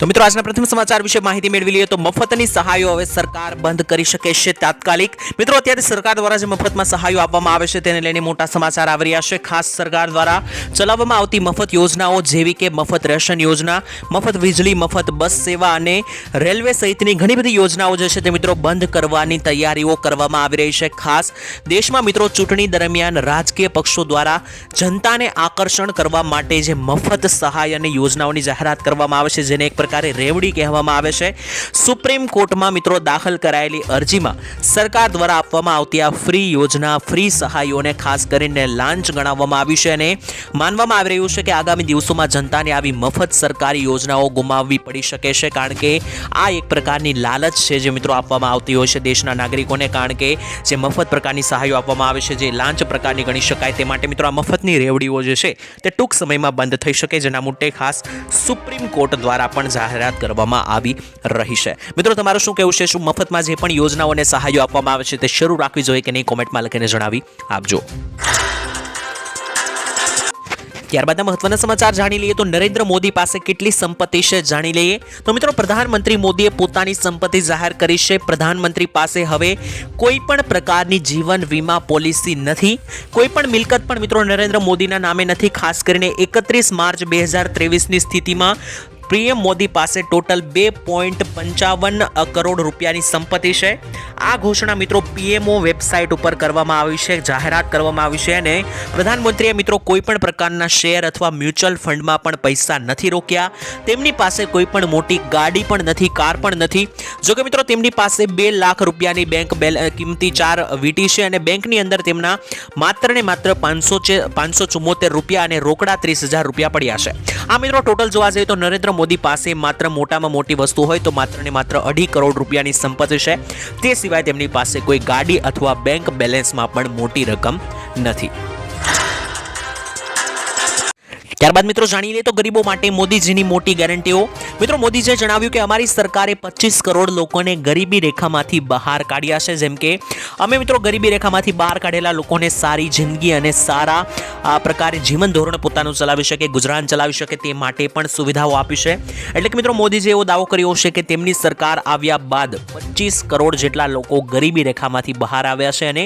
તો મિત્રો, આજના પ્રથમ સમાચાર વિશે માહિતી મેળવી લઈએ તો મફતની સહાયો હવે સરકાર બંધ કરી શકે છે તાત્કાલિક. મિત્રો, અત્યારે સરકાર દ્વારા જે મફતમાં સહાયો આપવામાં આવે છે તેને લઈને મોટા સમાચાર આવી રહ્યા છે. ખાસ સરકાર દ્વારા ચલાવવામાં આવતી મફત યોજનાઓ જેવી કે મફત રેશન યોજના, મફત વીજળી, મફત બસ સેવા અને રેલવે સહિતની ઘણી બધી યોજનાઓ જે છે તે મિત્રો બંધ કરવાની તૈયારીઓ કરવામાં આવી રહી છે. ખાસ દેશમાં મિત્રો ચૂંટણી દરમિયાન રાજકીય પક્ષો દ્વારા જનતાને આકર્ષણ કરવા માટે જે મફત સહાય અને યોજનાઓની જાહેરાત કરવામાં આવે છે, જેને એક પ્રકારે રેવડી કહેવામાં આવે છે. સુપ્રીમ કોર્ટમાં મિત્રો દાખલ કરાયેલી અરજીમાં સરકાર દ્વારા આપવામાં આવતી આ ફ્રી યોજના, ફ્રી સહાયોને ખાસ કરીને લાંચ ગણાવવામાં આવી છે અને માનવામાં આવી રહ્યું છે કે આગામી દિવસોમાં જનતાને આવી મફત સરકારી યોજનાઓ ગુમાવવી પડી શકે છે. કારણ કે આ એક પ્રકારની લાલચ છે જે મિત્રો આપવામાં આવતી હોય છે દેશના નાગરિકોને. કારણ કે જે મફત પ્રકારની સહાયો આપવામાં આવે છે, જે લાંચ પ્રકારની ગણી શકાય તે માટે મિત્રો આ મફતની રેવડીઓ જે છે તે ટૂંક સમયમાં બંધ થઈ શકે. જેના મોટે ખાસ સુપ્રીમ કોર્ટ દ્વારા પણ જાહેરાત કરવામાં આવી રહી છે. મિત્રો, તમારું શું કહેવું છે? શું મફતમાં જે પણ યોજનાઓ અને સહાયો આપવામાં આવે છે તે શરૂ રાખવી જોઈએ કે નહીં? કોમેન્ટમાં લખીને જણાવી આપજો. ત્યારબાદના મહત્વના સમાચાર જાણી લઈએ તો નરેન્દ્ર મોદી પાસે કેટલી સંપત્તિ છે જાણી લઈએ તો મિત્રો, પ્રધાનમંત્રી મોદીએ પોતાની સંપત્તિ જાહેર કરી છે. પ્રધાનમંત્રી પાસે હવે કોઈ પણ પ્રકારની જીવન વીમા પોલિસી નથી. કોઈ પણ મિલકત પણ મિત્રો, નરેન્દ્ર મોદીના નામે નથી. ખાસ કરીને એકત્રીસ માર્ચ બે હજાર ત્રેવીસની સ્થિતિમાં પીએમ મોદી પાસે ટોટલ બે પોઈન્ટ પંચાવન કરોડ રૂપિયાની સંપત્તિ છે. આ ઘોષણા મિત્રો પીએમઓ વેબસાઇટ ઉપર કરવામાં આવી છે, જાહેરાત કરવામાં આવી છે અને પ્રધાનમંત્રીએ મિત્રો કોઈ પણ પ્રકારના શેર અથવા મ્યુચ્યુઅલ ફંડમાં પણ પૈસા નથી રોક્યા. તેમની પાસે કોઈ પણ મોટી ગાડી પણ નથી, કાર પણ નથી. જોકે મિત્રો તેમની પાસે બે લાખ રૂપિયાની બેંક કિંમતી ચાર વીટી છે અને બેંકની અંદર તેમના માત્ર ને માત્ર પાંચસો પાંચસો ચુમ્મોતેર રૂપિયા અને રોકડા ત્રીસ હજાર રૂપિયા પડ્યા છે. આ મિત્રો ટોટલ જોવા જઈએ તો નરેન્દ્ર મોદી પાસે માત્ર મોટામાં મોટી વસ્તુ હોય તો માત્ર ને માત્ર અઢી કરોડ રૂપિયાની સંપત્તિ છે. તે સિવાય તેમની પાસે કોઈ ગાડી અથવા બેંક બેલેન્સમાં પણ મોટી રકમ નથી. ત્યારબાદ મિત્રો જાણી લઈએ તો ગરીબો માટે મોદીજીની મોટી ગેરંટીઓ. મિત્રો મોદીજીએ જણાવ્યું કે અમારી સરકારે પચીસ કરોડ લોકોને ગરીબી રેખામાંથી બહાર કાઢ્યા છે. જેમ કે અમે મિત્રો ગરીબી રેખામાંથી બહાર કાઢેલા લોકોને સારી જિંદગી અને સારા આ પ્રકારે જીવન ધોરણ પોતાનું ચલાવી શકે ગુજરાન ચલાવી શકે તે માટે પણ સુવિધાઓ આપી છે. એટલે કે મિત્રો મોદીજીએ એવો દાવો કર્યો છે કે તેમની સરકાર આવ્યા બાદ પચીસ કરોડ જેટલા લોકો ગરીબી રેખામાંથી બહાર આવ્યા છે અને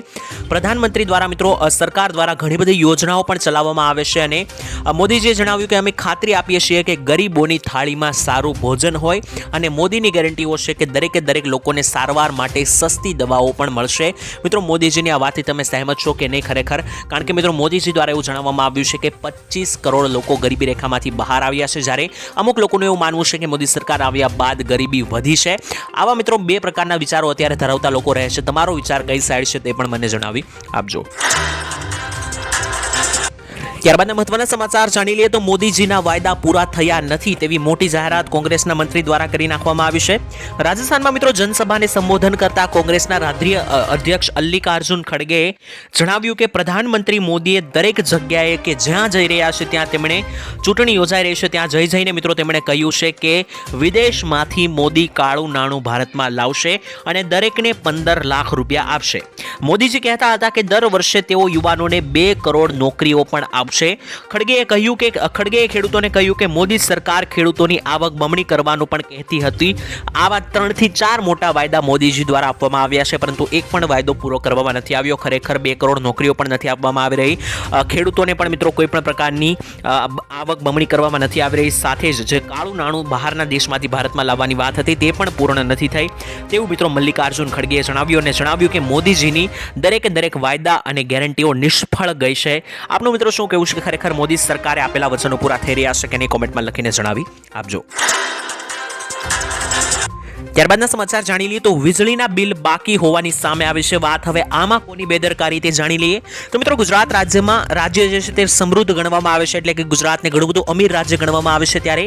પ્રધાનમંત્રી દ્વારા મિત્રો સરકાર દ્વારા ઘણી બધી યોજનાઓ પણ ચલાવવામાં આવે છે અને અ, મોદીજીએ જણાવ્યું કે અમે ખાતરી આપીએ છીએ કે ગરીબોની થાળીમાં સારું ભોજન હોય અને મોદીની ગેરંટીઓ છે કે દરેકે દરેક લોકોને સારવાર માટે સસ્તી દવાઓ પણ મળશે. મિત્રો, મોદીજીની આ વાતથી તમે સહેમત છો કે નહીં ખરેખર? કારણ કે મિત્રો, મોદીજી દ્વારા એવું જણાવવામાં આવ્યું છે કે પચીસ કરોડ લોકો ગરીબી રેખામાંથી બહાર આવ્યા છે જ્યારે અમુક લોકોનું એવું માનવું છે કે મોદી સરકાર આવ્યા બાદ ગરીબી વધી છે. આવા મિત્રો, બે પ્રકારના વિચારો અત્યારે ધરાવતા લોકો રહે છે. તમારો વિચાર કઈ સાઈડ છે તે પણ મને જણાવી આપજો. ત્યારબાદના મહત્વના સમાચાર જાણી લઈએ તો મોદીજીના વાયદા પૂરા થયા નથી તેવી મોટી જાહેરાત કોંગ્રેસના મંત્રી દ્વારા કરી નાખવામાં આવી છે. રાજસ્થાનમાં મિત્રો જનસભાને સંબોધન કરતા કોંગ્રેસના રાષ્ટ્રીય અધ્યક્ષ અલ્લિકાર્જુન ખડગેએ જણાવ્યું કે પ્રધાનમંત્રી મોદીએ દરેક જગ્યાએ કે જ્યાં જઈ રહ્યા છે ત્યાં તેમણે ચૂંટણી યોજાઈ રહી છે. ત્યાં જઈ જઈને મિત્રો તેમણે કહ્યું છે કે વિદેશમાંથી મોદી કાળું નાણું ભારતમાં લાવશે અને દરેકને પંદર લાખ રૂપિયા આપશે. મોદીજી કહેતા હતા કે દર વર્ષે તેઓ યુવાનોને બે કરોડ નોકરીઓ પણ આપશે. ખડગેએ કહ્યું કે, ખડગેએ ખેડૂતોને કહ્યું કે, મોદી સરકાર ખેડૂતોની આવક બમણી કરવાનું પણ કહેતી હતી. આવા ત્રણથી ચાર મોટા વાયદા મોદીજી દ્વારા આપવામાં આવ્યા છે, પરંતુ એક પણ વાયદો પૂરો કરવામાં નથી આવ્યો. ખરેખર બે કરોડ નોકરીઓ પણ નથી આપવામાં આવી રહી. ખેડૂતોને પણ મિત્રો કોઈ પણ પ્રકારની આવક બમણી કરવામાં નથી આવી રહી. સાથે જ જે કાળું નાણું બહારના દેશમાંથી ભારતમાં લાવવાની વાત હતી, તે પણ પૂર્ણ નથી થઈ. તેવું મિત્રો મલ્લિકાર્જુન ખડગેએ જણાવ્યું અને જણાવ્યું કે, મોદીજીની દરેકે દરેક વાયદા અને ગેરંટીઓ નિષ્ફળ ગઈ છે. આપનું મિત્રો શું કહેવું છે કે ખરેખર મોદી સરકારે આપેલા વચનો પૂરા થઈ રહ્યા છે કે નહીં કોમેન્ટમાં લખીને જણાવી. આપજો ત્યારબાદના સમાચાર જાણી લઈએ તો વીજળીના બિલ બાકી હોવાની સામે આવી છે વાત. હવે આમાં કોની બેદરકારી તે જાણી લઈએ. તો મિત્રો ગુજરાત રાજ્યમાં રાજ્ય જે છે તે સમૃદ્ધ ગણવામાં આવે છે એટલે કે ગુજરાતને ઘણું બધું અમીર રાજ્ય ગણવામાં આવે છે ત્યારે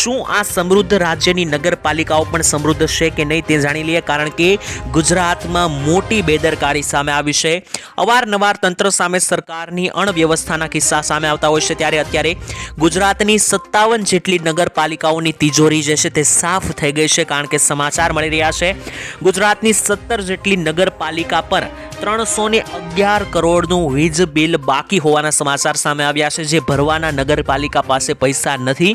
શું આ સમૃદ્ધ રાજ્યની નગરપાલિકાઓ પણ સમૃદ્ધ છે કે નહીં તે જાણી લઈએ. કારણ કે ગુજરાતમાં મોટી બેદરકારી સામે આવી છે. અવારનવાર તંત્ર સામે સરકારની અણવ્યવસ્થાના કિસ્સા સામે આવતા હોય છે ત્યારે અત્યારે ગુજરાતની સત્તાવન જેટલી નગરપાલિકાઓની તિજોરી જે છે તે સાફ થઈ ગઈ છે. કારણ કે સમાચાર મળી રહ્યા છે. ગુજરાતની સત્તર જેટલી નગરપાલિકા પર ત્રણસો ને અગિયાર કરોડનું વીજ બિલ બાકી હોવાના સમાચાર સામે આવ્યા છે, જે ભરવાના નગરપાલિકા પાસે પૈસા નથી.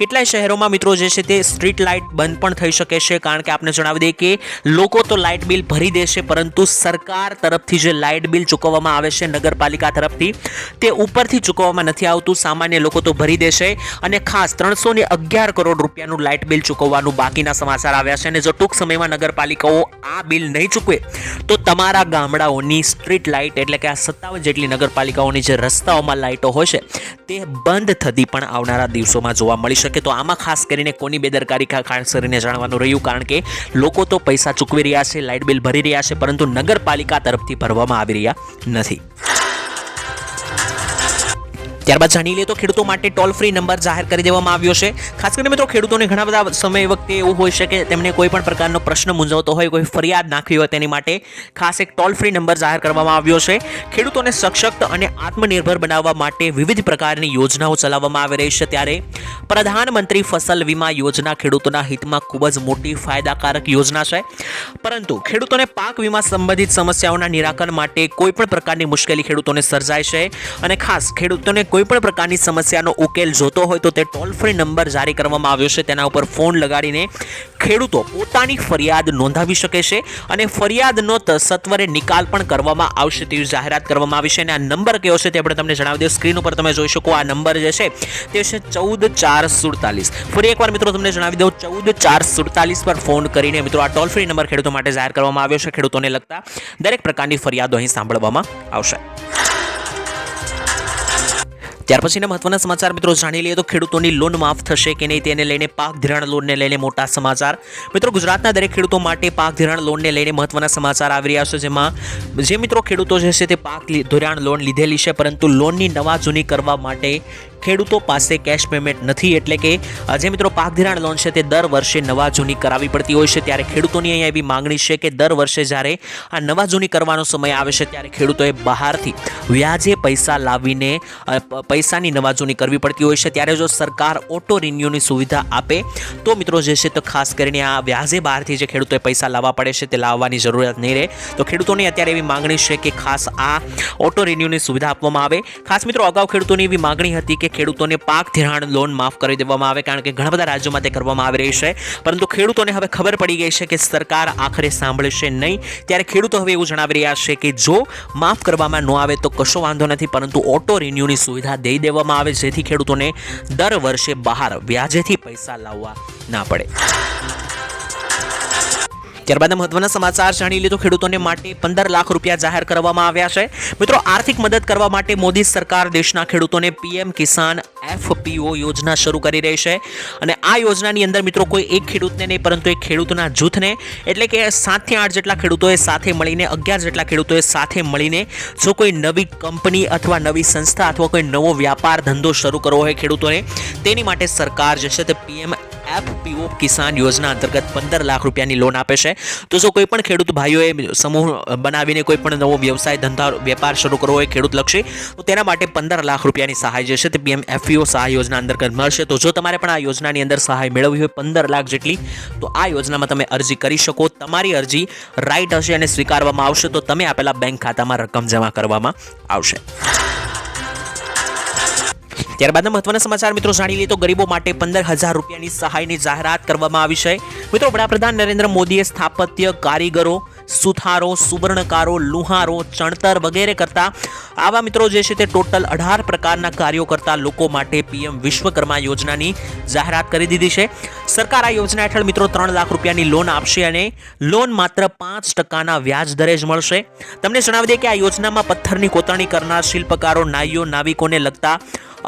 કેટલાય શહેરોમાં મિત્રો જે છે તે સ્ટ્રીટ લાઇટ બંધ પણ થઈ શકે છે, કારણ કે આપણે જણાવી દઈએ કે લોકો તો લાઇટ બિલ ભરી દેશે પરંતુ સરકાર તરફથી જે લાઇટ બિલ ચૂકવવામાં આવે છે નગરપાલિકા તરફથી, તે ઉપરથી ચૂકવવામાં નથી આવતું. સામાન્ય લોકો તો ભરી દેશે અને ખાસ ત્રણસો અગિયાર કરોડ રૂપિયાનું લાઇટ બિલ ચૂકવવાનું બાકીના સમાચાર આવ્યા છે અને જો ટૂંક સમયમાં નગરપાલિકાઓ આ બિલ નહીં ચૂકવે, તો તમારા ગામડાઓની સ્ટ્રીટ લાઇટ એટલે કે આ સત્તાવન જેટલી નગરપાલિકાઓની જે રસ્તાઓમાં લાઇટો હોય છે, તે બંધ થતી પણ આવનારા દિવસોમાં જોવા મળી શકે. તો આમાં ખાસ કરીને કોની બેદરકારી ખાસ કરીને જાણવાનું રહ્યું, કારણ કે લોકો તો પૈસા ચૂકવી રહ્યા છે, લાઇટ બિલ ભરી રહ્યા છે, પરંતુ નગરપાલિકા તરફથી ભરવામાં આવી રહ્યા નથી. ત્યારબાદ જાણી લઈએ તો ખેડૂતો માટે ટોલ ફ્રી નંબર જાહેર કરી દેવામાં આવ્યો છે. ખાસ કરીને મિત્રો, ખેડૂતોને ઘણા બધા સમય વખતે એવું હોય છે કે તેમને કોઈ પણ પ્રકારનો પ્રશ્ન મૂંઝવતો હોય, કોઈ ફરિયાદ નાખવી હોય તેની માટે ખાસ એક ટોલ ફ્રી નંબર જાહેર કરવામાં આવ્યો છે. ખેડૂતોને સશક્ત અને આત્મનિર્ભર બનાવવા માટે વિવિધ પ્રકારની યોજનાઓ ચલાવવામાં આવી રહી છે. ત્યારે પ્રધાનમંત્રી ફસલ વીમા યોજના ખેડૂતોના હિતમાં ખૂબ જ મોટી ફાયદાકારક યોજના છે. પરંતુ ખેડૂતોને પાક વીમા સંબંધિત સમસ્યાઓના નિરાકરણ માટે કોઈ પણ પ્રકારની મુશ્કેલી ખેડૂતોને સર્જાય છે. અને ખાસ ખેડૂતોને કોઈ પણ પ્રકારની સમસ્યાનો ઉકેલ જોતો હોય તો તે ટોલ ફ્રી નંબર જારી કરવામાં આવ્યો છે. તેના ઉપર ફોન લગાડીને ખેડૂતો પોતાની ફરિયાદ નોંધાવી શકે છે અને ફરિયાદનો સત્વરે નિકાલ પણ કરવામાં આવશે તેવી જાહેરાત કરવામાં આવી છે અને આ નંબર કયો છે તે આપણે તમને જણાવી દઉં સ્ક્રીન ઉપર તમે જોઈ શકો આ નંબર જે છે તે છે ચૌદ ચાર સુડતાલીસ. ફરી એકવાર મિત્રો તમને જણાવી દઉં, ચૌદ ચાર સુડતાલીસ પર ફોન કરીને મિત્રો આ ટોલ ફ્રી નંબર ખેડૂતો માટે જાહેર કરવામાં આવ્યો છે. ખેડૂતોને લગતા દરેક પ્રકારની ફરિયાદો અહીં સાંભળવામાં આવશે. ત્યાર પછીના મહત્વના સમાચાર મિત્રો જાણી લઈએ તો ખેડૂતોની લોન માફ થશે કે નહીં તેને લઈને પાક ધિરાણ લોનને લઈને મોટા સમાચાર. મિત્રો ગુજરાતના દરેક ખેડૂતો માટે પાક ધિરાણ લોનને લઈને મહત્વના સમાચાર આવી રહ્યા છે, જેમાં જે મિત્રો ખેડૂતો જે છે તે પાક ધિરાણ લોન લીધેલી છે, પરંતુ લોનની નવા જૂની કરવા માટે ખેડૂતો પાસે કેશ પેમેન્ટ નથી એટલે કે જે મિત્રો પાક ધિરાણ લોન છે તે દર વર્ષે નવા જૂની કરાવવી પડતી હોય છે, ત્યારે ખેડૂતોની અહીંયા એવી માંગણી છે કે દર વર્ષે જ્યારે આ નવા જૂની કરવાનો સમય આવે છે, ત્યારે ખેડૂતોએ બહારથી વ્યાજે પૈસા લાવીને પૈસાની નવા જૂની કરવી પડતી હોય છે. ત્યારે જો સરકાર ઓટો રિન્યુની સુવિધા આપે, તો મિત્રો જે છે તો ખાસ કરીને આ વ્યાજે બહારથી જે ખેડૂતોએ પૈસા લાવવા પડે છે તે લાવવાની જરૂરિયાત નહીં રહે. તો ખેડૂતોની અત્યારે એવી માંગણી છે કે ખાસ આ ઓટો રિન્યુની સુવિધા આપવામાં આવે. ખાસ મિત્રો અગાઉ ખેડૂતોની એવી માંગણી હતી કે ખેડૂતોને પાક ધિરાણ લોન માફ કરી દેવામાં આવે કારણ કે ઘણા બધા રાજ્યોમાં તે કરવામાં આવી રહી છે. પરંતુ ખેડૂતોને હવે ખબર પડી ગઈ છે કે સરકાર આખરે સાંભળશે નહીં. ત્યારે ખેડૂતો હવે એવું જણાવી રહ્યા છે કે જો માફ કરવામાં ન આવે તો કશો વાંધો નથી, પરંતુ ઓટો રિન્યુની સુવિધા દઈ દેવામાં આવે જેથી ખેડૂતોને દર વર્ષે બહાર વ્યાજેથી પૈસા લાવવા ના પડે. ત્યારબાદ મહત્વના સમાચાર જાણી લીધો. ખેડૂતોને માટે પંદર લાખ રૂપિયા જાહેર કરવામાં આવ્યા છે. મિત્રો, આર્થિક મદદ કરવા માટે મોદી સરકાર દેશના ખેડૂતોને પીએમ કિસાન એફપીઓ યોજના શરૂ કરી રહી છે. અને આ યોજનાની અંદર મિત્રો, કોઈ એક ખેડૂતને નહીં, પરંતુ એક ખેડૂતના જૂથને, એટલે કે સાતથી આઠ જેટલા ખેડૂતોએ સાથે મળીને, અગિયાર જેટલા ખેડૂતોએ સાથે મળીને, જો કોઈ નવી કંપની અથવા નવી સંસ્થા અથવા કોઈ નવો વ્યાપાર ધંધો શરૂ કરવો હોય ખેડૂતોને, તેની માટે સરકાર જે છે તે પીએમ એફપીઓ કિસાન યોજના અંતર્ગત પંદર લાખ રૂપિયાની લોન આપે છે. તો જો કોઈ પણ ખેડૂત ભાઈઓએ સમૂહ બનાવીને કોઈ પણ નવો વ્યવસાય, ધંધા, વેપાર શરૂ કરવો હોય ખેડૂત લક્ષી તો તેના માટે પંદર લાખ રૂપિયાની સહાય જે છે તે પીએમ એફપીઓ સહાય યોજના અંતર્ગત મળશે. તો જો તમારે પણ આ યોજનાની અંદર સહાય મેળવવી હોય પંદર લાખ જેટલી, તો આ યોજનામાં તમે અરજી કરી શકો. તમારી અરજી રાઈટ હશે અને સ્વીકારવામાં આવશે. તો તમે આપેલા બેંક ખાતામાં રકમ જમા કરવામાં આવશે. ત્યારબાદના મહત્વના સમાચાર મિત્રો જાણી લઈએ તો ગરીબો માટે પંદર હજાર રૂપિયાની સહાયની જાહેરાત કરવામાં આવી છે. મિત્રો વડાપ્રધાન નરેન્દ્ર મોદીએ સ્થાપત્ય કારીગરો, સુથારો, સુવર્ણકારો, લુહારો, ચણતર વગેરે કરતા આવા મિત્રો જે છે તે ટોટલ અઢાર પ્રકારના કાર્યો કરતા લોકો માટે પીએમ વિશ્વકર્મા યોજનાની જાહેરાત કરી દીધી છે. સરકાર આ યોજના હેઠળ મિત્રો ત્રણ લાખ રૂપિયાની લોન આપશે અને લોન માત્ર પાંચ ટકાના વ્યાજ દરે જ મળશે. તમને જણાવી દઈએ કે આ યોજનામાં પથ્થરની કોતરણી કરનાર શિલ્પકારો નાઈઓ નાવિકોને લગતા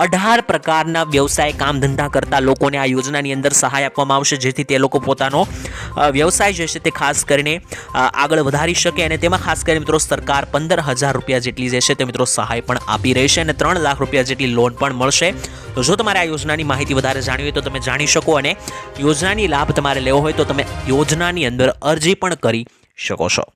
અઢાર પ્રકારના વ્યવસાય કામ ધંધા કરતા લોકોને આ યોજનાની અંદર સહાય આપવામાં આવશે, જેથી તે લોકો પોતાનો વ્યવસાય જે છે તે ખાસ કરીને આગળ વધારી શકે અને તેમાં ખાસ કરીને મિત્રો સરકાર પંદર હજાર રૂપિયા જેટલી જે છે તે મિત્રો સહાય પણ આપી રહેશે અને ત્રણ લાખ રૂપિયા જેટલી લોન પણ મળશે. તો જો તમારે આ યોજનાની માહિતી વધારે જાણવી હોય તો તમે જાણી શકો અને યોજનાની લાભ તમારે લેવો હોય તો તમે યોજનાની અંદર અરજી પણ કરી શકો છો.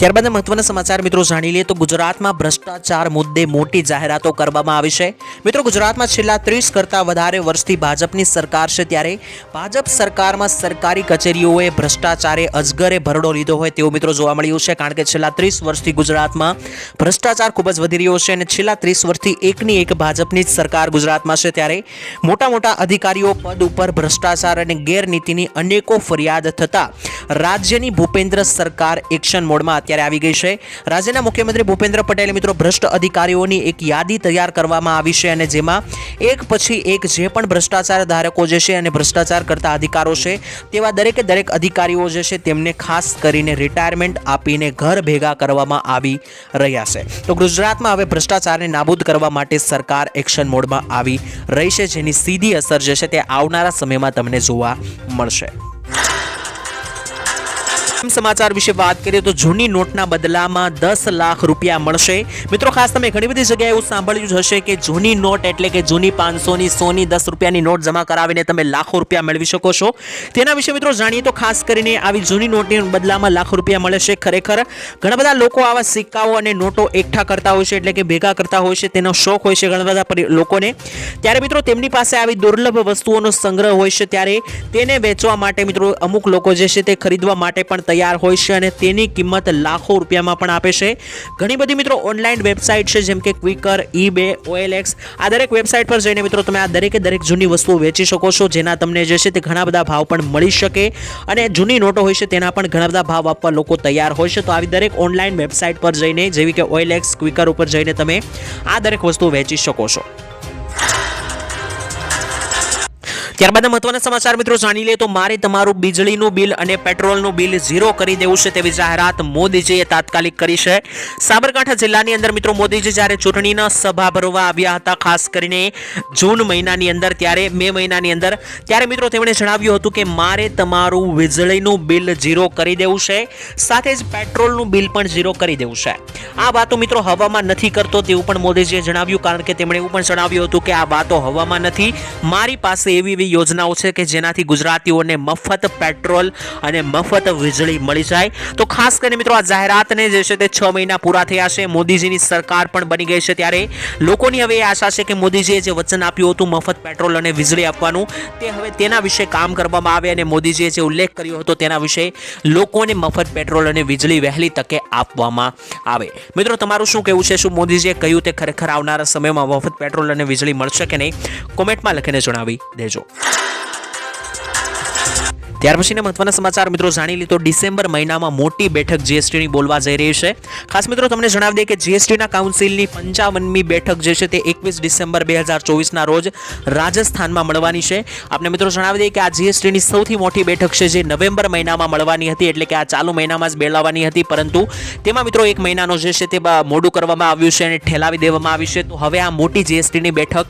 ત્યારબાદ મહત્વના સમાચાર મિત્રો જાણી લઈએ તો ગુજરાતમાં ભ્રષ્ટાચાર મુદ્દે મોટી જાહેરાતો કરવામાં આવી છે. મિત્રો ગુજરાતમાં છેલ્લા ત્રીસ કરતાં વધારે વર્ષથી ભાજપની સરકાર છે ત્યારે ભાજપ સરકારમાં સરકારી કચેરીઓએ ભ્રષ્ટાચારે અજગરે ભરડો લીધો હોય તેવું મિત્રો જોવા મળ્યું છે. કારણ કે છેલ્લા ત્રીસ વર્ષથી ગુજરાતમાં ભ્રષ્ટાચાર ખૂબ જ વધી રહ્યો છે અને છેલ્લા ત્રીસ વર્ષથી એકની એક ભાજપની જ સરકાર ગુજરાતમાં છે ત્યારે મોટા મોટા અધિકારીઓ પદ ઉપર ભ્રષ્ટાચાર અને ગેરનીતિની અનેકો ફરિયાદ થતાં રાજ્યની ભૂપેન્દ્ર સરકાર એક્શન મોડમાં અત્યારે આવી ગઈ છે. રાજ્યના મુખ્યમંત્રી ભૂપેન્દ્ર પટેલે મિત્રો ભ્રષ્ટ અધિકારીઓની એક યાદી તૈયાર કરવામાં આવી છે અને જેમાં એક પછી એક જે પણ ભ્રષ્ટાચાર ધારકો જે છે અને ભ્રષ્ટાચાર કરતા અધિકારો છે, તેવા દરેકે દરેક અધિકારીઓ જે છે તેમને ખાસ કરીને રિટાયરમેન્ટ આપીને ઘર ભેગા કરવામાં આવી રહ્યા છે. તો ગુજરાતમાં હવે ભ્રષ્ટાચારને નાબૂદ કરવા માટે સરકાર એક્શન મોડમાં આવી રહી છે, જેની સીધી અસર જે છે તે આવનારા સમયમાં તમને જોવા મળશે. આમ સમાચાર વિશે વાત કરીએ તો જૂની નોટના બદલામાં દસ લાખ રૂપિયા મળશે. મિત્રો, ખાસ તમે ઘણી બધી જગ્યાએ એવું સાંભળ્યું જ હશે કે જૂની નોટ એટલે કે જૂની પાંચસોની, સોની, દસ રૂપિયાની નોટ જમા કરાવીને તમે લાખો રૂપિયા મેળવી શકો છો. તેના વિશે મિત્રો જાણીએ તો ખાસ કરીને આવી જૂની નોટની બદલામાં લાખો રૂપિયા મળે છે ખરેખર. ઘણા બધા લોકો આવા સિક્કાઓ અને નોટો એકઠા કરતા હોય છે એટલે કે ભેગા કરતા હોય છે, તેનો શોખ હોય છે ઘણા બધા લોકોને. ત્યારે મિત્રો તેમની પાસે આવી દુર્લભ વસ્તુઓનો સંગ્રહ હોય છે ત્યારે તેને વેચવા માટે મિત્રો અમુક લોકો જે છે તે ખરીદવા માટે પણ તૈયાર હોય છે અને તેની કિંમત લાખો રૂપિયામાં પણ આપે છે. ઘણી બધી મિત્રો ઓનલાઈન વેબસાઇટ છે, જેમ કે ક્વિકર ઈબે ઓએલએક્સ આ દરેક વેબસાઇટ પર જઈને મિત્રો તમે આ દરેકે દરેક જૂની વસ્તુઓ વેચી શકો છો, જેના તમને જે છે તે ઘણા બધા ભાવ પણ મળી શકે. અને જૂની નોટો હોય છે તેના પણ ઘણા બધા ભાવ આપવા લોકો તૈયાર હોય છે. તો આવી દરેક ઓનલાઈન વેબસાઇટ પર જઈને, જેવી કે ઓએલએક્સ ક્વિકર ઉપર જઈને તમે આ દરેક વસ્તુઓ વેચી શકો છો. ત્યારબાદ મહત્વના સમાચાર મિત્રો જાણી લઈએ તો મારે તમારું વીજળીનું બિલ અને પેટ્રોલનું બિલ ઝીરો કરી દેવું છે તેવી જાહેરાત મોદીજીએ તાત્કાલિક કરી છે. સાબરકાંઠા જિલ્લાની અંદર મિત્રો મોદીજી જ્યારે ચૂંટણીના સભા ભરવા આવ્યા હતા, ખાસ કરીને જૂન મહિનાની અંદર ત્યારે, મે મહિનાની અંદર, ત્યારે મિત્રો તેમણે જણાવ્યું હતું કે મારે તમારું વીજળીનું બિલ ઝીરો કરી દેવું છે, સાથે જ પેટ્રોલનું બિલ પણ ઝીરો કરી દેવું છે. આ વાતો મિત્રો હવામાં નથી કરતો તેવું પણ મોદીજીએ જણાવ્યું, કારણ કે તેમણે એવું પણ જણાવ્યું હતું કે આ વાતો હવામાં નથી. મારી પાસે એવી એવી યોજનાઓ છે કે જેનાથી ગુજરાતીઓને મફત પેટ્રોલ અને મફત વીજળી મળી જાય. તો ખાસ કરીને મિત્રો આ જાહેરાતને જે છે તે છ મહિના પૂરા થયા છે. મોદીજીની સરકાર પણ બની ગઈ છે ત્યારે લોકોની હવે એ આશા છે કે મોદીજીએ જે વચન આપ્યું હતું મફત પેટ્રોલ અને વીજળી આપવાનું, તે હવે તેના વિશે કામ કરવામાં આવે અને મોદીજીએ જે ઉલ્લેખ કર્યો હતો તેના વિશે લોકોને મફત પેટ્રોલ અને વીજળી વહેલી તકે આપવામાં આવે. મિત્રો, તમારું શું કહેવું છે? શું મોદીજીએ કહ્યું તે ખરેખર આવનારા સમયમાં મફત પેટ્રોલ અને વીજળી મળશે કે નહીં? કોમેન્ટમાં લખીને જણાવી દેજો. ત્યાર પછીના મહત્વના સમાચાર મિત્રો જાણી લીધો. ડિસેમ્બર મહિનામાં મોટી બેઠક જીએસટીની બોલવા જઈ રહી છે. ખાસ મિત્રો તમને જણાવી દઈએ કે જીએસટીના કાઉન્સિલની પંચાવનમી બેઠક જે છે તે એકવીસ ડિસેમ્બર બે હજાર ચોવીસના રોજ રાજસ્થાનમાં મળવાની છે. આપણે મિત્રો જણાવી દઈએ કે આ જીએસટીની સૌથી મોટી બેઠક છે જે નવેમ્બર મહિનામાં મળવાની હતી એટલે કે આ ચાલુ મહિનામાં જ બેલાવાની હતી. પરંતુ તેમાં મિત્રો એક મહિનાનો જે છે તે મોડું કરવામાં આવ્યું છે અને ઠેલાવી દેવામાં આવ્યું છે. તો હવે આ મોટી જીએસટીની બેઠક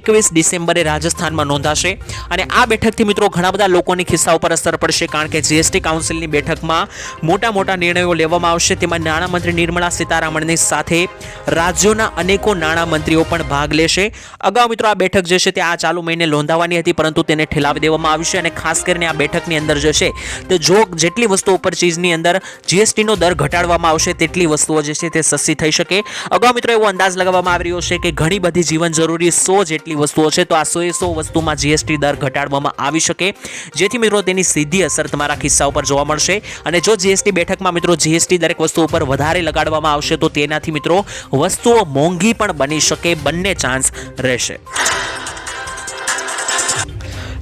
એકવીસ ડિસેમ્બરે રાજસ્થાનમાં નોંધાશે. અને આ બેઠકથી મિત્રો ઘણા બધા લોકોની ખિસ્સા ઉપર અસર પડશે કારણ કે જીએસટી કાઉન્સિલની બેઠકમાં મોટા મોટા નિર્ણયો લેવામાં આવશે. તેમાં નાણામંત્રી નિર્મલા સીતારામનની સાથે રાજ્યોના અનેકો નાણામંત્રીઓ પણ ભાગ લેશે. અગાઉ મિત્રો આ બેઠક જે છે તે આ ચાલુ મહિને નોંધાવાની હતી, પરંતુ તેને ઠેલાવી દેવામાં આવી છે અને ખાસ કરીને આ બેઠકની અંદર જે છે તે જો જેટલી વસ્તુઓ ઉપર ચીજની અંદર જીએસટીનો દર ઘટાડવામાં આવશે, તેટલી વસ્તુઓ જે છે તે સસ્તી થઈ શકે. અગાઉ મિત્રો એવો અંદાજ લગાવવામાં આવી રહ્યો છે કે ઘણી બધી જીવન જરૂરી સો જેટલી વસ્તુઓ છે, તો આ સો એ સો વસ્તુમાં જીએસટી દર ઘટાડવામાં આવી શકે. જેથી મિત્રો તેની સીધી અસર તમારા ખિસ્સા ઉપર જોવા મળશે. અને જો જીએસટી બેઠકમાં મિત્રો જીએસટી દરેક વસ્તુ ઉપર વધારે લગાડવામાં આવશે, તો તેનાથી મિત્રો વસ્તુઓ મોંઘી પણ બની શકે. બંને ચાન્સ રહેશે.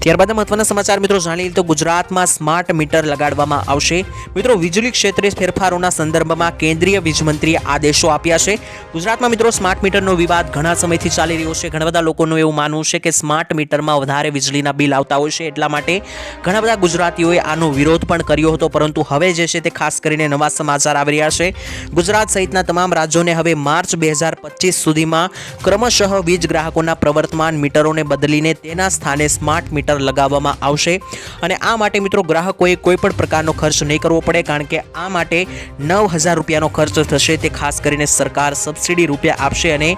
ત્યારબાદ મહત્વના સમાચાર મિત્રો જાણી તો ગુજરાતમાં સ્માર્ટ મીટર લગાડવામાં આવશે. મિત્રો, વીજળી ક્ષેત્રે ફેરફારોના સંદર્ભમાં કેન્દ્રીય વીજમંત્રીએ આદેશો આપ્યા છે. ગુજરાતમાં મિત્રો, સ્માર્ટ મીટરનો વિવાદ ઘણા સમયથી ચાલી રહ્યો છે. ઘણા બધા લોકોનું એવું માનવું છે કે સ્માર્ટ મીટરમાં વધારે વીજળીના બિલ આવતા હોય છે. એટલા માટે ઘણા બધા ગુજરાતીઓએ આનો વિરોધ પણ કર્યો હતો. પરંતુ હવે જે છે તે ખાસ કરીને નવા સમાચાર આવી રહ્યા છે. ગુજરાત સહિતના તમામ રાજ્યોને હવે માર્ચ બે હજાર પચીસ સુધીમાં ક્રમશઃ વીજ ગ્રાહકોના પ્રવર્તમાન મીટરોને બદલીને તેના સ્થાને સ્માર્ટ મીટર મીટર લગાવવામાં આવશે. અને આ માટે મિત્રો ગ્રાહકોએ કોઈપણ પ્રકારનો ખર્ચ નહીં કરવો પડે, કારણ કે આ માટે નવ હજાર રૂપિયાનો ખર્ચ થશે. તે ખાસ કરીને સરકાર સબસિડી રૂપિયા આપશે અને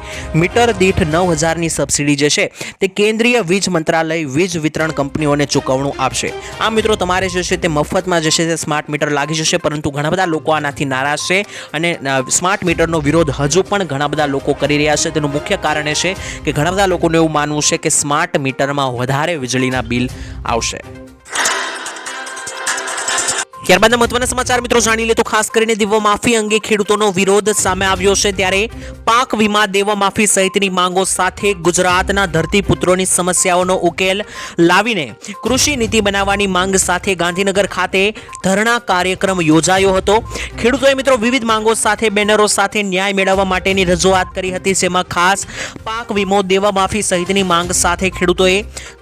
મીટર દીઠ નવ હજારની સબસિડી જે છે, તે કેન્દ્રીય વીજ મંત્રાલય વીજ વિતરણ કંપનીઓને ચૂકવણું આપશે. આ મિત્રો તમારે જે છે તે મફતમાં જે છે તે સ્માર્ટ મીટર લાગી જશે, પરંતુ ઘણા બધા લોકો આનાથી નારાજ છે અને સ્માર્ટ મીટરનો વિરોધ હજુ પણ ઘણા બધા લોકો કરી રહ્યા છે. તેનું મુખ્ય કારણ છે કે ઘણા બધા લોકોનું એવું માનવું છે કે સ્માર્ટ મીટરમાં વધારે વીજળીના બિલ આવશે. ત્યારબાદના મહત્વના સમાચાર મિત્રો જાણી લે તો ખાસ કરીને દેવા માફી અંગે ખેડૂતોનો વિરોધ સામે આવ્યો છે. ત્યારે પાક વીમા દેવા માફી સહિતની માંગો સાથે ગુજરાતના ધરતીપુત્રોની સમસ્યાઓનો ઉકેલ લાવીને કૃષિ નીતિ બનાવવાની માંગ સાથે ગાંધીનગર ખાતે ધરણા કાર્યક્રમ યોજાયો હતો. ખેડૂતોએ મિત્રો વિવિધ માંગો સાથે, બેનરો સાથે ન્યાય મેળવવા માટેની રજૂઆત કરી હતી, જેમાં ખાસ પાક વીમો દેવા માફી સહિતની માંગ સાથે ખેડૂતોએ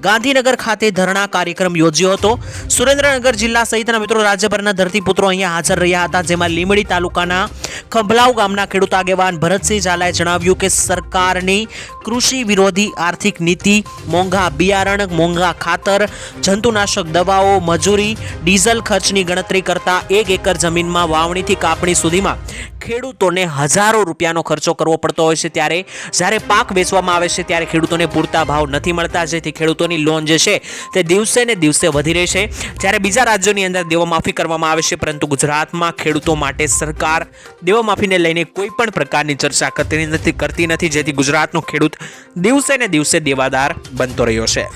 ગાંધીનગર ખાતે ધરણા કાર્યક્રમ યોજ્યો હતો. સુરેન્દ્રનગર જિલ્લા સહિતના મિત્રો રાજ્યભરના ધરતીપુત્રો અહીંયા હાજર રહ્યા હતા, જેમાં લીમડી તાલુકાના ખંભલાવ ગામના ખેડૂત આગેવાન ભરતસિંહ ઝાલાએ જણાવ્યું કે સરકારની કૃષિ વિરોધી આર્થિક નીતિ, મોંઘા બિયારણ, મોંઘા ખાતર, જંતુનાશક દવાઓ, મજૂરી, ડીઝલ ખર્ચની ગણતરી કરતા એક એકર જમીનમાં વાવણીથી કાપણી સુધીમાં ખેડૂતોને હજારો રૂપિયાનો ખર્ચો કરવો પડતો હોય છે. ત્યારે જ્યારે પાક વેચવામાં આવે છે, ત્યારે ખેડૂતોને પૂરતા ભાવ નથી મળતા. જેથી ખેડૂતોની લોન જે છે, તે દિવસે ને દિવસે વધી રહી છે. જ્યારે બીજા રાજ્યોની અંદર દેવામાફી કરવામાં આવે છે, પરંતુ ગુજરાતમાં ખેડૂતો માટે સરકાર દેવામાફીને લઈને કોઈ પણ પ્રકારની ચર્ચા કરતી નથી કરતી નથી. જેથી ગુજરાતનો ખેડૂત દિવસે ને દિવસે દેવાદાર બનતો રહ્યો છે.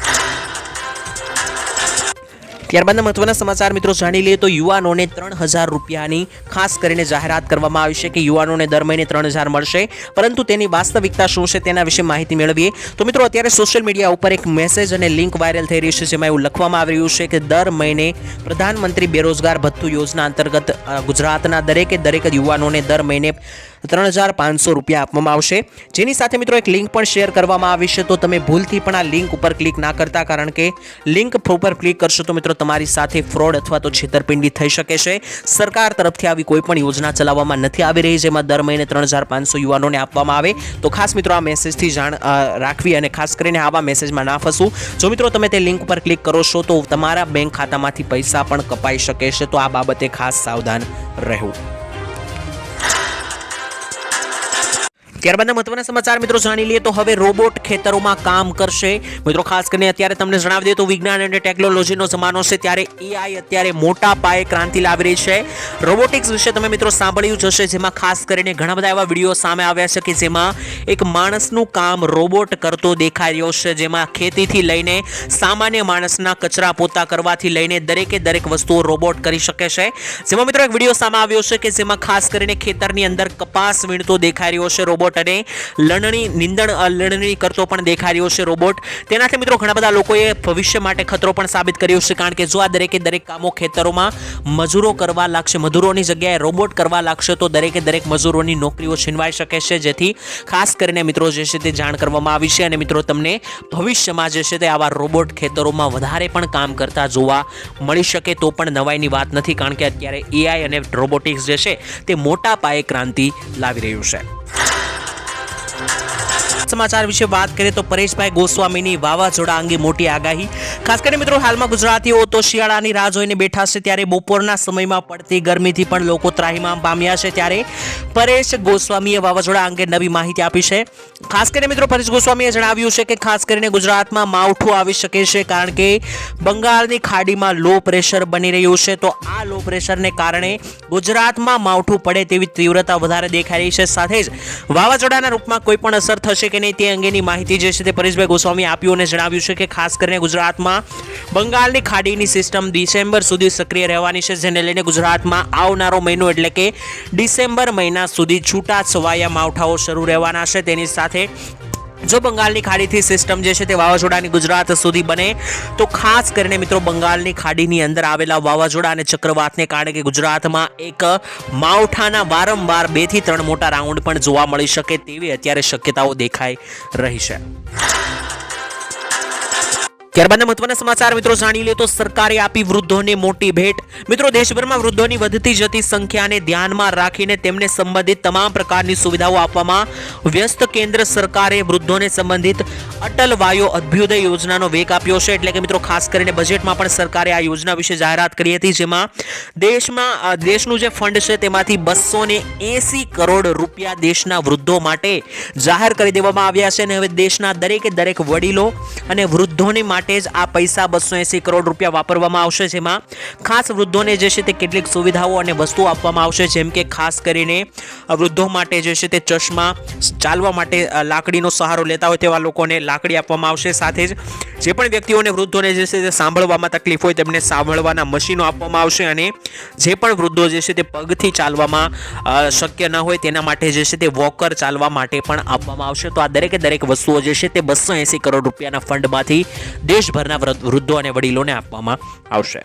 ત્યારબાદના મહત્વના સમાચાર મિત્રો જાણી લઈએ તો યુવાનોને ત્રણ હજાર રૂપિયાની ખાસ કરીને જાહેરાત કરવામાં આવી છે કે યુવાનોને દર મહિને ત્રણ હજાર મળશે. પરંતુ તેની વાસ્તવિકતા શું છે તેના વિશે માહિતી મેળવીએ. તો મિત્રો અત્યારે સોશિયલ મીડિયા ઉપર એક મેસેજ અને લિંક વાયરલ થઈ રહી છે જેમાં એવું લખવામાં આવી રહ્યું છે કે દર મહિને પ્રધાનમંત્રી બેરોજગાર ભથ્થુ યોજના અંતર્ગત ગુજરાતના દરેકે દરેક યુવાનોને દર મહિને ત્રણ હજાર પાંચસો રૂપિયા આપવામાં આવશે. જેની સાથે મિત્રો એક લિંક પણ શેર કરવામાં આવી છે, તો તમે ભૂલથી પણ આ લિંક ઉપર ક્લિક ના કરતા, કારણ કે લિંક ઉપર ક્લિક કરશો તો મિત્રો તમારી સાથે ફ્રોડ અથવા તો છેતરપિંડી થઈ શકે છે. સરકાર તરફથી આવી કોઈ પણ યોજના ચલાવવામાં નથી આવી રહી, જેમાં દર મહિને ત્રણ હજાર પાંચસો યુવાનોને આપવામાં આવે. તો ખાસ મિત્રો આ મેસેજથી જાણ રાખવી અને ખાસ કરીને આવા મેસેજમાં ના ફસવું. જો મિત્રો તમે તે લિંક ઉપર ક્લિક કરો છો, તો તમારા બેંક ખાતામાંથી પૈસા પણ કપાઈ શકે છે. તો આ બાબતે ખાસ સાવધાન રહેવું. ત્યારબાદના મહત્વના સમાચાર મિત્રો જાણી લઈએ તો હવે રોબોટ ખેતરોમાં કામ કરશે. મિત્રો ખાસ કરીને અત્યારે તમને જણાવી દઈએ તો વિજ્ઞાન અને ટેકનોલોજીનો જમાનો છે ત્યારે એઆઈ અત્યારે મોટા પાયે ક્રાંતિ લાવી રહી છે. રોબોટિક્સ વિશે તમે મિત્રો સાંભળ્યું જ હશે, જેમાં ખાસ કરીને ઘણા બધા એવા વીડિયો સામે આવ્યા છે કે જેમાં એક માણસનું કામ રોબોટ કરતો દેખાઈ રહ્યો છે, જેમાં ખેતીથી લઈને સામાન્ય માણસના કચરા પોતા કરવાથી લઈને દરેકે દરેક વસ્તુઓ રોબોટ કરી શકે છે. જેમાં મિત્રો એક વીડિયો સામે આવ્યો છે કે જેમાં ખાસ કરીને ખેતરની અંદર કપાસ વીણતો દેખાઈ રહ્યો છે, રોબોટ અને લણણી, નિંદણ લણણી કરતો પણ દેખાઈ રહ્યો છે રોબોટ. તેનાથી મિત્રો ઘણા બધા લોકોએ ભવિષ્ય માટે ખતરો પણ સાબિત કર્યો છે, કારણ કે જો આ દરેકે દરેક કામો ખેતરોમાં મજૂરો કરવા લાગશે, મજૂરોની જગ્યાએ રોબોટ કરવા લાગશે, તો દરેકે દરેક મજૂરોની નોકરીઓ છીનવાઈ શકે છે. જેથી ખાસ કરીને મિત્રો જે છે તે જાણ કરવામાં આવી છે અને મિત્રો તમને ભવિષ્યમાં જે છે તે આવા રોબોટ ખેતરોમાં વધારે પણ કામ કરતા જોવા મળી શકે તો પણ નવાઈની વાત નથી, કારણ કે અત્યારે એઆઈ અને રોબોટિક્સ જે છે તે મોટા પાયે ક્રાંતિ લાવી રહ્યું છે. સમાચાર વિશે વાત કરીએ તો પરેશભાઈ ગોસ્વામીની વાવાઝોડા અંગે મોટી આગાહી. ખાસ કરીને મિત્રો હાલમાં ગુજરાતીઓ તો શિયાળાની રાહ જોઈને બેઠા છે ત્યારે બપોરના સમયમાં પડતી ગરમીથી પણ લોકો ત્રાહીમામ પામ્યા છે ત્યારે પરેશ ગોસ્વામીએ વાવાઝોડા અંગે નવી માહિતી આપી છે. ખાસ કરીને મિત્રો પરેશ ગોસ્વામીએ જણાવ્યું છે કે ખાસ કરીને ગુજરાતમાં માવઠું આવી શકે છે કારણ કે બંગાળની ખાડીમાં લો પ્રેશર બની રહ્યું છે તો આ લો પ્રેશરને કારણે ગુજરાતમાં માવઠું પડે તેવી તીવ્રતા વધારે દેખાઈ રહી છે. સાથે જ વાવાઝોડાના રૂપમાં કોઈ પણ અસર થશે કે નહીં તે અંગેની માહિતી જે છે તે પરેશભાઈ ગોસ્વામી આપ્યું અને જણાવ્યું છે કે ખાસ કરીને ગુજરાતમાં બંગાળની ખાડીની સિસ્ટમ ડિસેમ્બર સુધી સક્રિય રહેવાની છે, જેને લઈને ગુજરાતમાં આવનારો મહિનો એટલે કે ડિસેમ્બર મહિના સુધી છૂટા છવાયા માવઠાઓ શરૂ રહેવાના છે. તેની સાથે જો બંગાળની ખાડીથી સિસ્ટમ જે છે તે વાવાઝોડાની ગુજરાત સુધી બને, તો ખાસ કરીને મિત્રો બંગાળની ખાડીની અંદર આવેલા વાવાઝોડા અને ચક્રવાતને કારણે કે ગુજરાતમાં એક માવઠાના વારંવાર બેથી ત્રણ મોટા રાઉન્ડ પણ જોવા મળી શકે તેવી અત્યારે શક્યતાઓ દેખાઈ રહી છે. ત્યારબાદના મહત્વના સમાચાર મિત્રો જાણી લે તો સરકારે આપી વૃદ્ધોને મોટી ભેટ. મિત્રો દેશભરમાં વૃદ્ધોની વધતી જતી સંખ્યાને ધ્યાનમાં રાખીને તેમને સંબંધિત તમામ પ્રકારની સુવિધાઓ આપવામાં વ્યસ્ત કેન્દ્ર સરકારે વૃદ્ધોને સંબંધિત અટલ વાયો અભ્યુદય યોજનાનો વેગ આપ્યો છે. એટલે કે મિત્રો ખાસ કરીને બજેટમાં પણ સરકારે આ યોજના વિશે જાહેરાત કરી હતી જેમાં દેશમાં દેશનું જે ફંડ છે તેમાંથી બસો એસી કરોડ રૂપિયા દેશના વૃદ્ધો માટે જાહેર કરી દેવામાં આવ્યા છે. અને હવે દેશના દરેકે દરેક વડીલો અને વૃદ્ધોને માટે જ આ પૈસા બસો એંસી કરોડ રૂપિયા વાપરવામાં આવશે, જેમાં ખાસ વૃદ્ધોને જે છે તે કેટલીક સુવિધાઓ અને વસ્તુઓ આપવામાં આવશે, જેમ કે ખાસ કરીને વૃદ્ધો માટે જે છે તે ચશ્મા ચાલવા માટે લાકડીનો સહારો લેતા હોય તેવા લોકોને લાકડી આપવામાં આવશે. સાથે જ જે પણ વ્યક્તિઓને વૃદ્ધોને જે છે તે સાંભળવામાં તકલીફ હોય તેમને સાંભળવાના મશીનો આપવામાં આવશે અને જે પણ વૃદ્ધો જે છે તે પગથી ચાલવામાં શક્ય ન હોય તેના માટે જે છે તે વોકર ચાલવા માટે પણ આપવામાં આવશે. તો આ દરેકે દરેક વસ્તુઓ જે છે તે બસો એંસી કરોડ રૂપિયાના ફંડમાંથી દેશભરના વૃદ્ધ- અને વડીલોને આપવામાં આવશે.